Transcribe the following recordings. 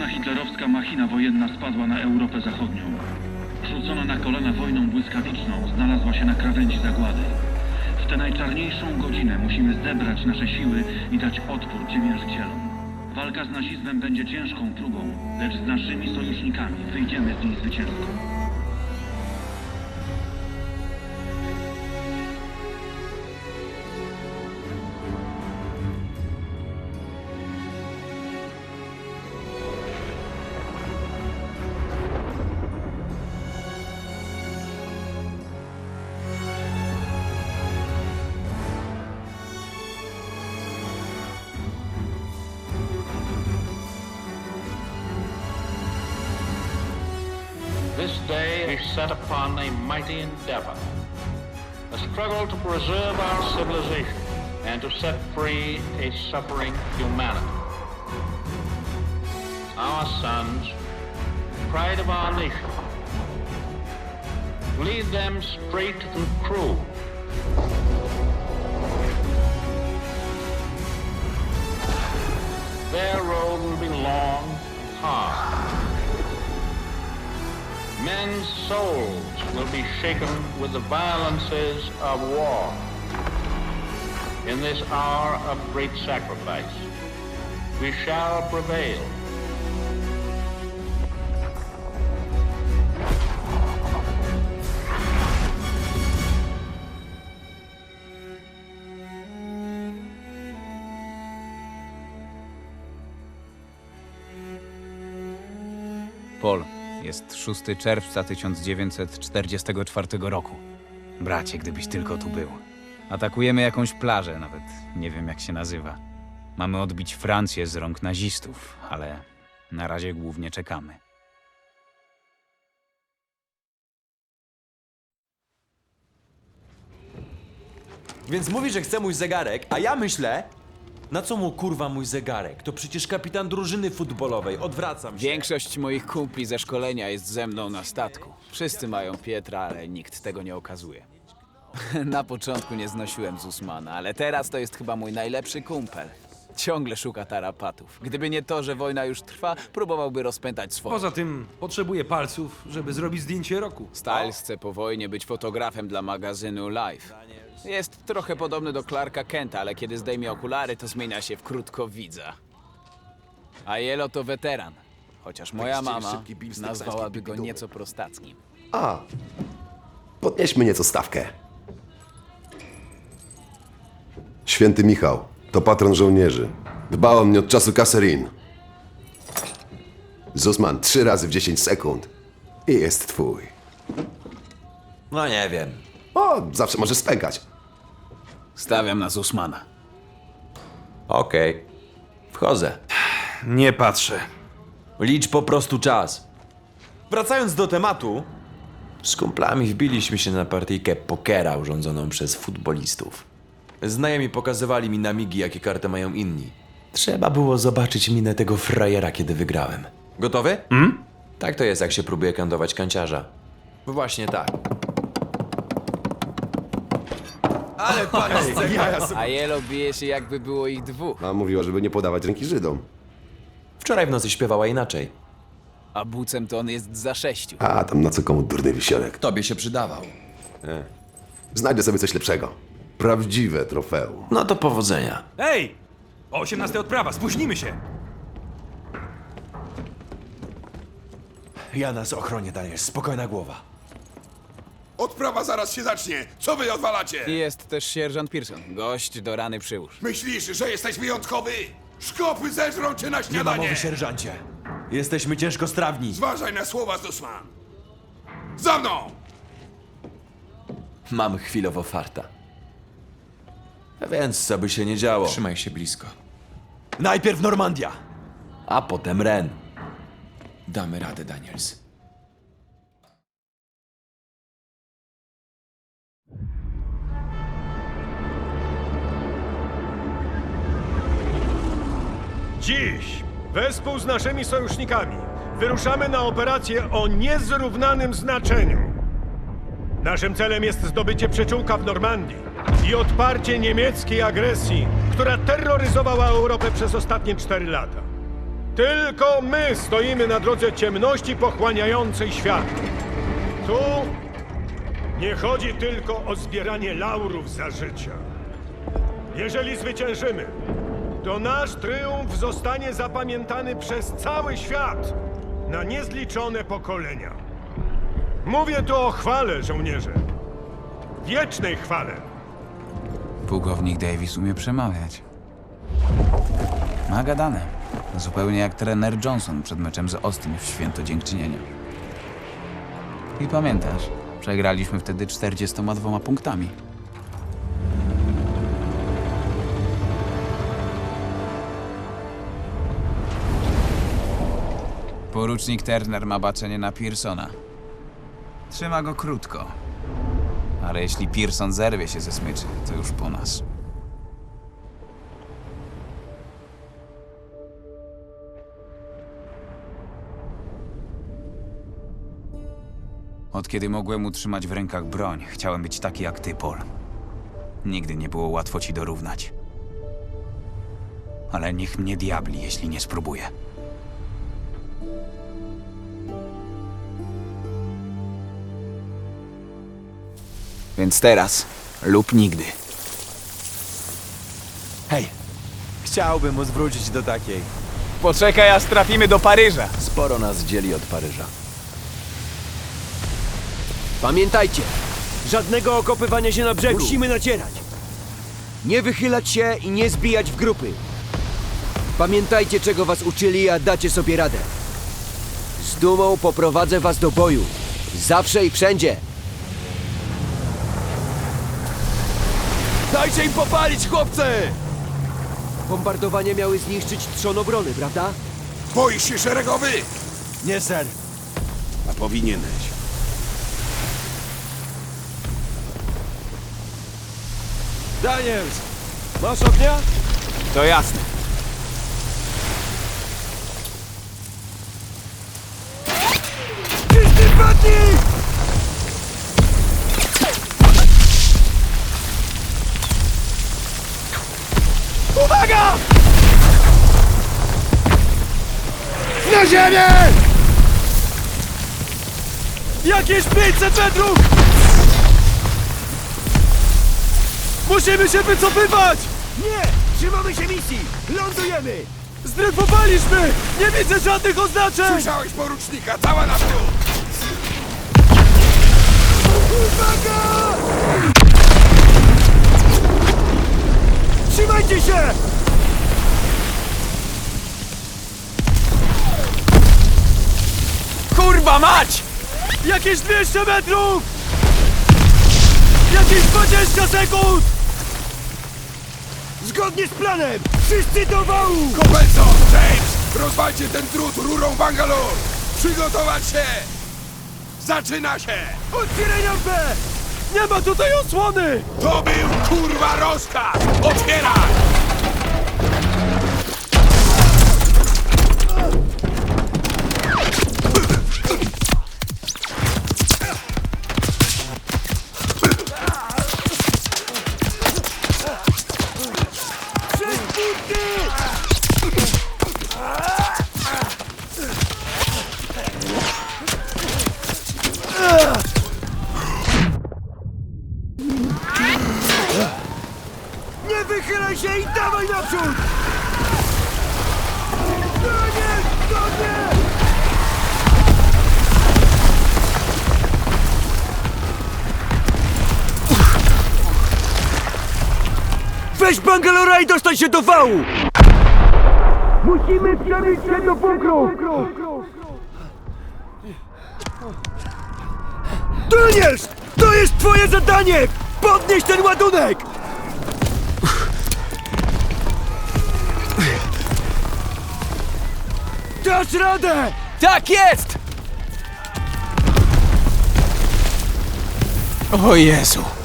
Okrutna hitlerowska machina wojenna spadła na Europę Zachodnią. Rzucona na kolana wojną błyskawiczną, znalazła się na krawędzi zagłady. W tę najczarniejszą godzinę musimy zebrać nasze siły i dać odpór ciemiężycielom. Walka z nazizmem będzie ciężką próbą, lecz z naszymi sojusznikami wyjdziemy z niej zwycięsko. Day is set upon a mighty endeavor, a struggle to preserve our civilization and to set free a suffering humanity. Our sons, pride of our nation, lead them straight and true. Men's souls will be shaken with the violences of war. In this hour of great sacrifice, we shall prevail. Jest 6 czerwca 1944 roku. Bracie, gdybyś tylko tu był. Atakujemy jakąś plażę, nawet nie wiem jak się nazywa. Mamy odbić Francję z rąk nazistów, ale na razie głównie czekamy. Więc mówi, że chce mój zegarek, a ja myślę, na co mu kurwa mój zegarek? To przecież kapitan drużyny futbolowej, odwracam się. Większość moich kumpli ze szkolenia jest ze mną na statku. Wszyscy mają Pietra, ale nikt tego nie okazuje. Na początku nie znosiłem Zusmana, ale teraz to jest chyba mój najlepszy kumpel. Ciągle szuka tarapatów. Gdyby nie to, że wojna już trwa, próbowałby rozpętać swoje. Poza tym potrzebuję palców, żeby zrobić zdjęcie roku. Styles chce po wojnie być fotografem dla magazynu Life. Jest trochę podobny do Clarka Kenta, ale kiedy zdejmie okulary, to zmienia się w krótkowidza. A Jelo to weteran. Chociaż moja mama nazwałaby go nieco prostackim. A, podnieśmy nieco stawkę. Święty Michał to patron żołnierzy. Dba o mnie od czasu Kaserin. Zusman trzy razy w 10 sekund i jest twój. No nie wiem. O, zawsze możesz spękać. Stawiam na Zusmana. Okej. Wchodzę. Nie patrzę. Licz po prostu czas. Wracając do tematu, z kumplami wbiliśmy się na partyjkę pokera urządzoną przez futbolistów. Znajomi pokazywali mi na migi, jakie karty mają inni. Trzeba było zobaczyć minę tego frajera, kiedy wygrałem. Gotowy? Mm? Tak to jest, jak się próbuje kandować kanciarza. Właśnie tak. Ale pan A Jelo bije się jakby było ich dwóch. A mówiła, żeby nie podawać ręki Żydom. Wczoraj w nocy śpiewała inaczej. A bucem to on jest za sześciu. A, tam na co komu durny wisiorek. Tobie się przydawał. Znajdę sobie coś lepszego. Prawdziwe trofeum. No to powodzenia. Ej! O 18 odprawa, spóźnimy się! Ja nas ochronię, Daniel. Spokojna głowa. Odprawa zaraz się zacznie. Co wy odwalacie? I jest też sierżant Pearson. Gość do rany przyłóż. Myślisz, że jesteś wyjątkowy? Szkopy zeżrą cię na Nie ma śniadanie. mowy, sierżancie. Jesteśmy ciężko strawni. Zważaj na słowa Zusman. Za mną! Mam chwilowo farta. A więc co by się nie działo? Trzymaj się blisko. Najpierw Normandia, a potem Ren. Damy radę, Daniels. Dziś, wespół z naszymi sojusznikami, wyruszamy na operację o niezrównanym znaczeniu. Naszym celem jest zdobycie przyczółka w Normandii i odparcie niemieckiej agresji, która terroryzowała Europę przez ostatnie cztery lata. Tylko my stoimy na drodze ciemności pochłaniającej świat. Tu nie chodzi tylko o zbieranie laurów za życia. Jeżeli zwyciężymy, to nasz triumf zostanie zapamiętany przez cały świat na niezliczone pokolenia. Mówię tu o chwale, żołnierze. Wiecznej chwale. Pułkownik Davis umie przemawiać. Ma gadane. Zupełnie jak trener Johnson przed meczem z Austin w święto dziękczynienia. I pamiętasz, przegraliśmy wtedy 42 punktami. Porucznik Turner ma baczenie na Pearsona. Trzyma go krótko. Ale jeśli Pearson zerwie się ze smyczy, to już po nas. Od kiedy mogłem utrzymać w rękach broń, chciałem być taki jak ty, Paul. Nigdy nie było łatwo ci dorównać. Ale niech mnie diabli, jeśli nie spróbuję. Więc teraz lub nigdy. Hej, chciałbym móc wrócić do takiej. Poczekaj, aż trafimy do Paryża. Sporo nas dzieli od Paryża. Pamiętajcie, żadnego okopywania się na brzegu. Musimy nacierać. Nie wychylać się i nie zbijać w grupy. Pamiętajcie, czego was uczyli, a dacie sobie radę. Z dumą poprowadzę was do boju. Zawsze i wszędzie. Dajcie im popalić, chłopcy! Bombardowanie miały zniszczyć trzon obrony, prawda? Boisz się szeregowy? Nie, ser. A powinieneś. Daniels, masz ognia? To jasne. Czysty padnij! Jakieś 500 metrów! Musimy się wycofywać! Nie! Trzymamy się misji! Lądujemy! Zdryfowaliśmy! Nie widzę żadnych oznaczeń! Słyszałeś porucznika, cała naprzód! Uwaga! Trzymajcie się! Kurwa mać! Jakieś 200 metrów! Jakieś 20 sekund! Zgodnie z planem! Wszyscy do wału! Kopelco, James! Rozwalcie ten drut rurą Bangalore! Przygotować się! Zaczyna się! Otwieraj rampę! Nie ma tutaj osłony! To był kurwa rozkaz! Otwieraj! Bangalora i dostań się do wału! Musimy przebić się do bunkru! Daniels! To jest twoje zadanie! Podnieś ten ładunek! Dasz radę! Tak jest! O Jezu!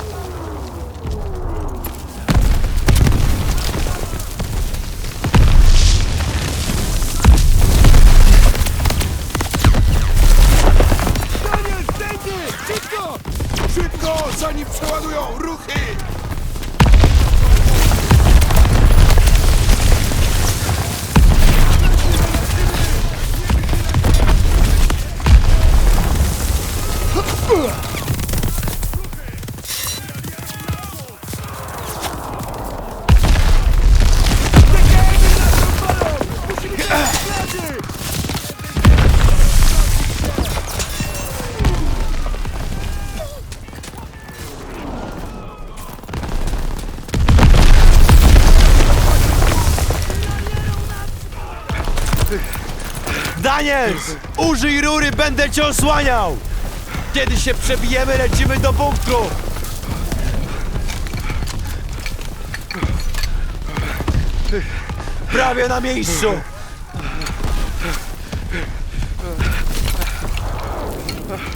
Daniels! Użyj rury, będę cię osłaniał! Kiedy się przebijemy, lecimy do bunkru! Prawie na miejscu!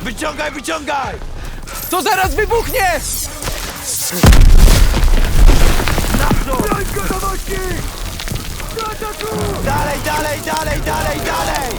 Wyciągaj, wyciągaj! To zaraz wybuchnie! Broń gotowości! Dalej, dalej, dalej, dalej, dalej!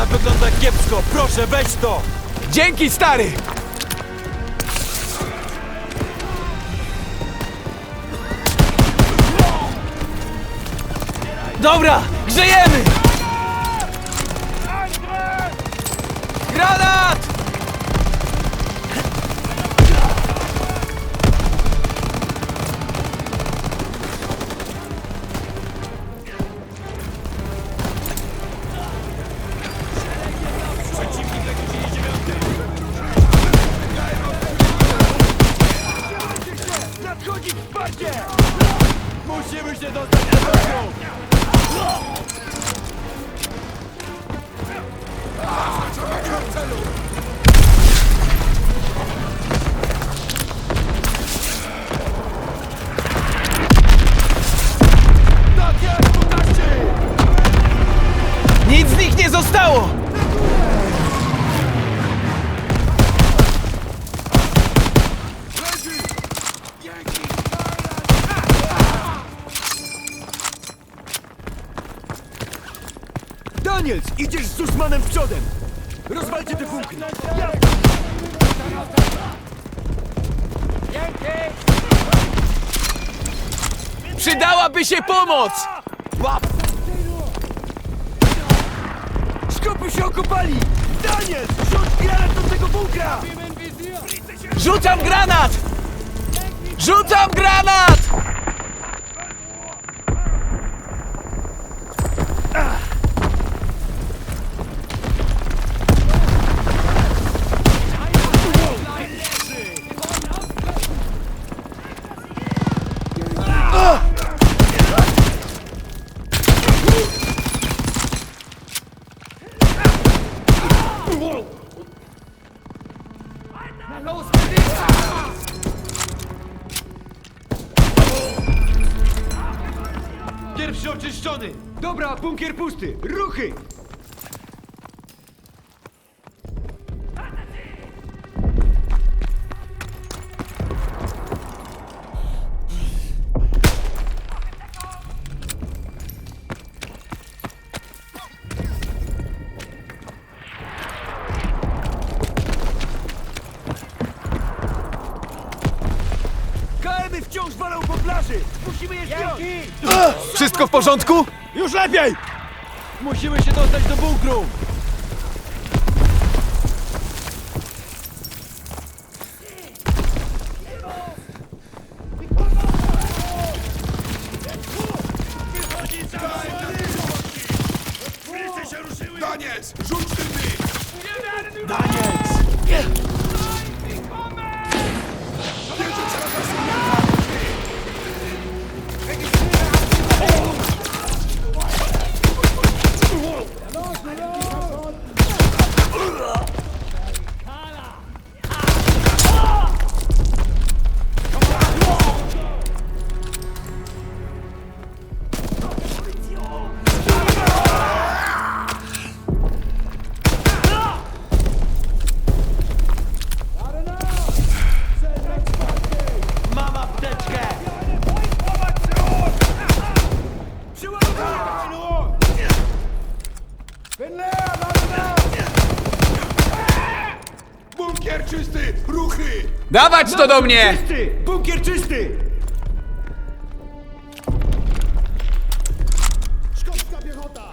Do wygląda kiepsko, proszę weź to! Dzięki, stary! Dobra, grzejemy! Przydałaby się pomoc! Łap! Szkopy się okopali! Daniel, rzuć granat do tego bunkra! Rzucam granat! Rzucam granat! Pierwszy oczyszczony! Dobra, bunkier pusty! Ruchy! Wszystko w porządku? Już lepiej! Musimy się dostać do bunkru! do mnie! Czysty! Bunkier czysty! Szkocka piechota!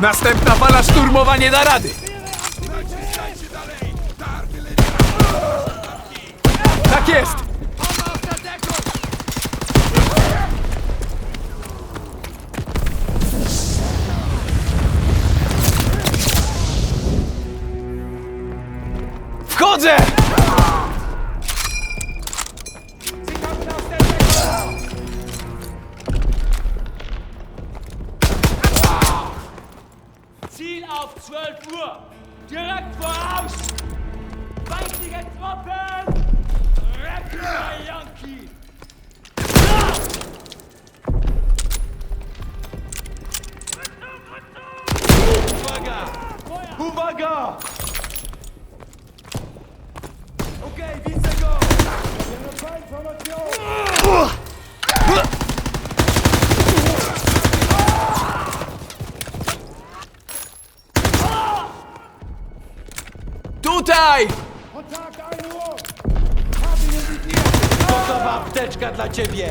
Następna fala szturmowa nie da rady! Direkt voraus! Feindliche Truppen! Rapid Yankee! Uwaga! Uwaga! Okej, widzę go! Tutaj! Gotowa apteczka dla ciebie!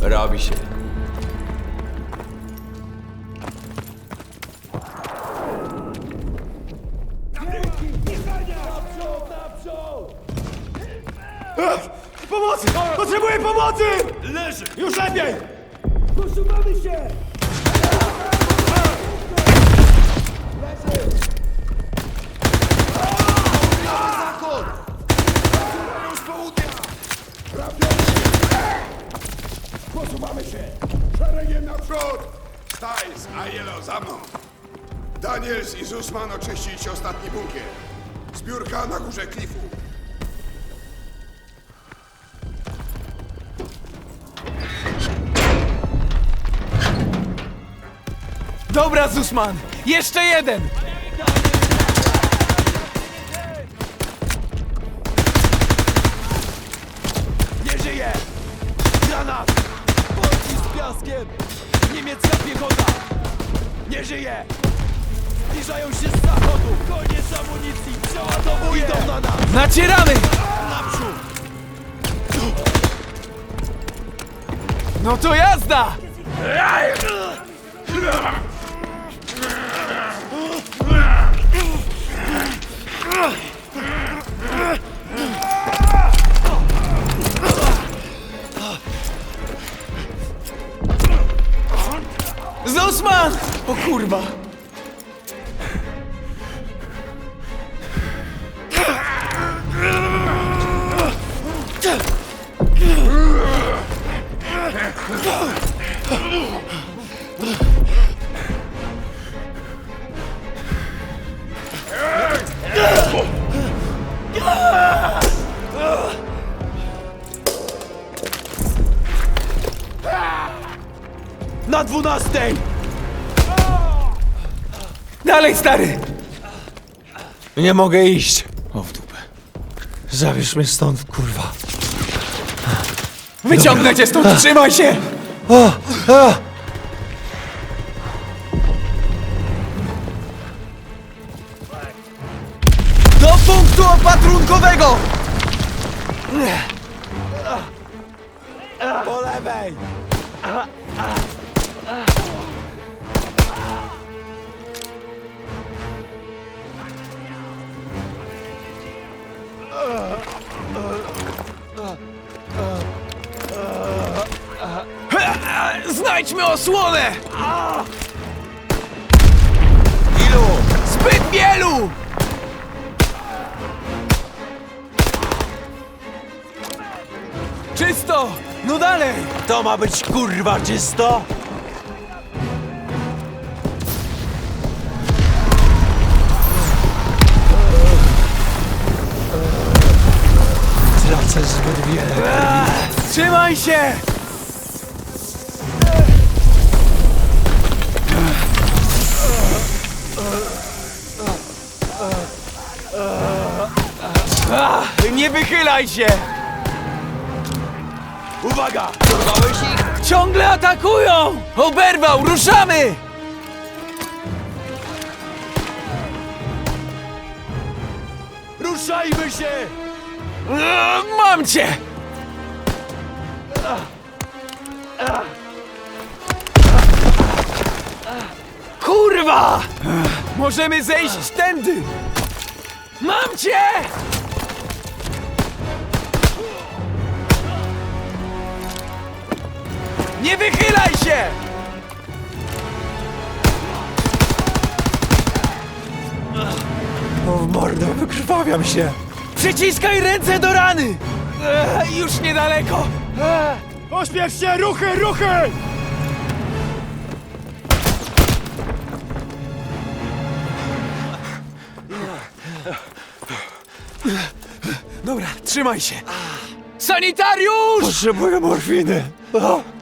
Robi się. Pomocy! Potrzebuję pomocy! Leży! Już lepiej! Posuwamy się! Już południa! Posuwamy się! Szeregiem naprzód! Stajs, Aiello, za mną! Daniels i Zusman oczyścić ostatni bunkier. Zbiórka na górze klifu. Dobra, Zusman! Jeszcze jeden! Żyje! Zbliżają się z zachodu! Koniec amunicji! Przeładowuję! Idą na nas! Nacieramy! Naprzód! No to jazda! Zusman! O kurwa! Na dwunastej! Dalej, stary! Nie mogę iść. O w dupę. Zabierz mnie stąd, kurwa. Wyciągnę cię stąd, trzymaj się! O! Do punktu opatrunkowego! Po lewej! Znajdźmy osłonę! Ilu? Zbyt wielu! Czysto! No dalej! To ma być kurwa czysto? Tracę zbyt wiele. Trzymaj się! Ach, Nie wychylaj się! Uwaga! Dorwałeś ich? Ciągle atakują! Oberwał, ruszamy! Ruszajmy się! Mam cię! Kurwa! Możemy zejść tędy! Mam cię! Nie wychylaj się! O w mordę, wykrwawiam się! Przyciskaj ręce do rany! Już niedaleko! Pośpiesz się! Ruchy, ruchy! Dobra, trzymaj się! Sanitariusz! Potrzebuję morfiny! O.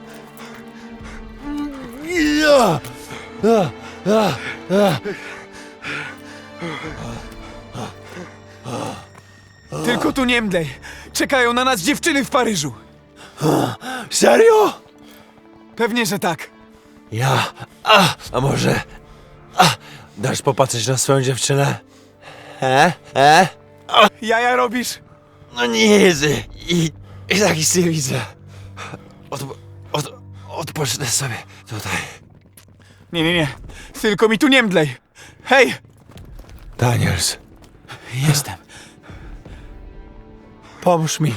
Tylko tu nie mdlej. Czekają na nas dziewczyny w Paryżu. Serio? Pewnie, że tak. Ja. A, a może. A, dasz popatrzeć na swoją dziewczynę? E? E? Jaja robisz? No nie jezy. I, i taki sobie widzę. Od, od, odpocznę sobie tutaj. Nie, nie, nie. Tylko mi tu nie mdlej. Hej! Daniels, Jestem. pomóż mi.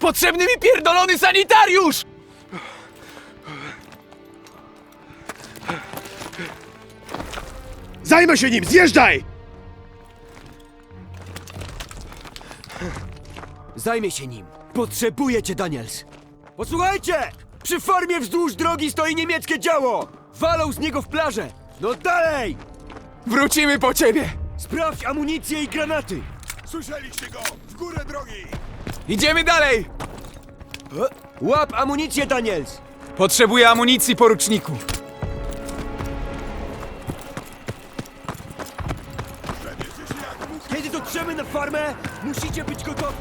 Potrzebny mi pierdolony sanitariusz! Zajmę się nim, zjeżdżaj! Zajmie się nim. Potrzebuję cię, Daniels. Posłuchajcie! Przy farmie wzdłuż drogi stoi niemieckie działo! Walą z niego w plażę! No dalej! Wrócimy po ciebie! Sprawdź amunicję i granaty! Słyszeliście go! W górę drogi! Idziemy dalej! Łap amunicję, Daniels! Potrzebuję amunicji, poruczniku. Przebierzcie się jak! Kiedy dotrzemy na farmę, musicie być gotowi!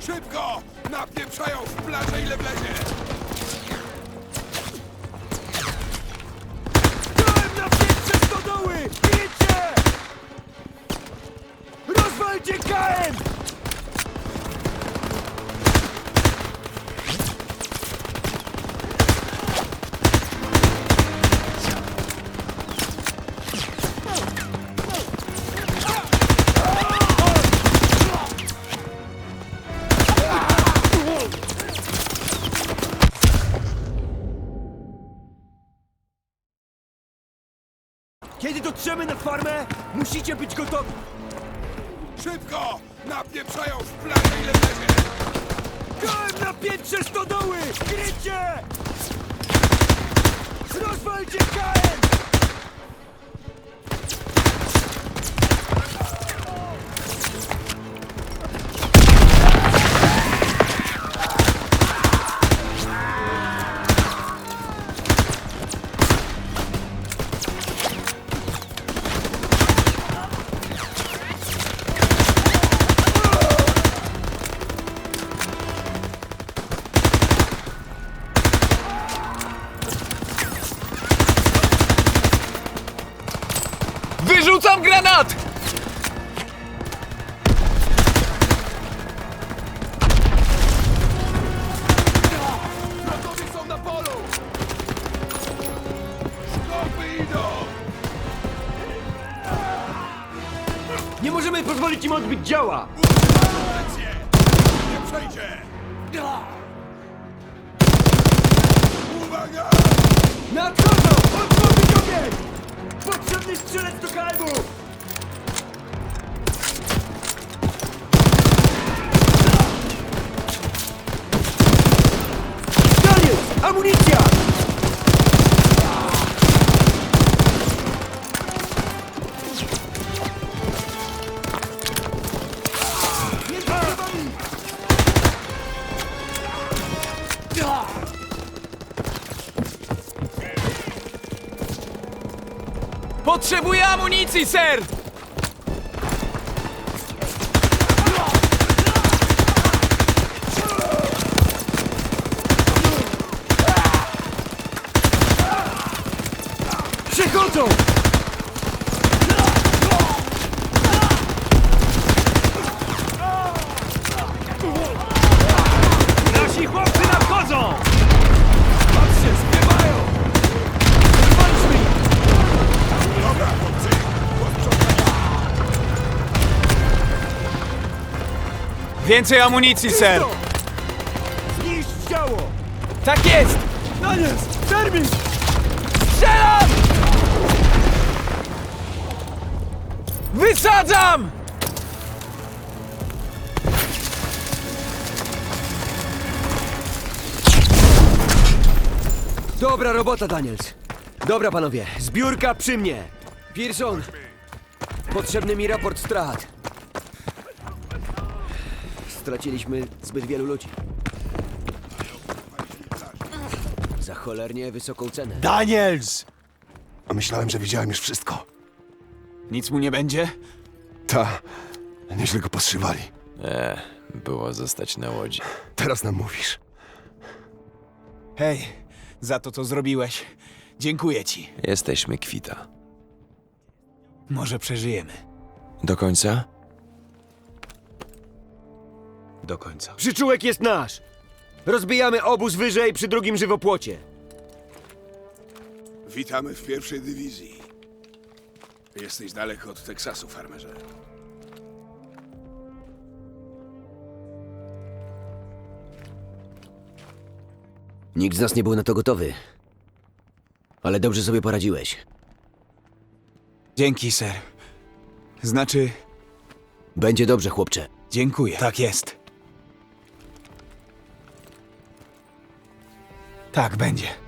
Szybko! Napieprzają w plażę ile wlezie! Stodoły! Idźcie! Rozwalcie KM! Dotrzemy na farmę, musicie być gotowi! Szybko! Napieprzają w plażę ile wlezie! Gołem na piętrze stodoły! Krycie! Rozwalcie KM! Działa! Potrzebuję amunicji, ser! Przechodzą! Więcej amunicji, ser! Zniszcz działo! Tak jest! Daniels! Termin! Strzelam! Wysadzam! Dobra robota, Daniels. Dobra, panowie, zbiórka przy mnie. Pearson, potrzebny mi raport strat. Straciliśmy zbyt wielu ludzi. Za cholernie wysoką cenę. Daniels! A myślałem, że widziałem już wszystko. Nic mu nie będzie? Ta, nieźle go podszywali. E, było zostać na łodzi. Teraz nam mówisz. Hej, za to, co zrobiłeś. Dziękuję ci. Jesteśmy kwita. Może przeżyjemy. Do końca? Do końca. Przyczółek jest nasz! Rozbijamy obóz wyżej przy drugim żywopłocie. Witamy w pierwszej dywizji. Jesteś daleko od Teksasu, farmerze. Nikt z nas nie był na to gotowy. Ale dobrze sobie poradziłeś. Dzięki, ser. Znaczy, Będzie dobrze, chłopcze. dziękuję. Tak jest. Tak będzie.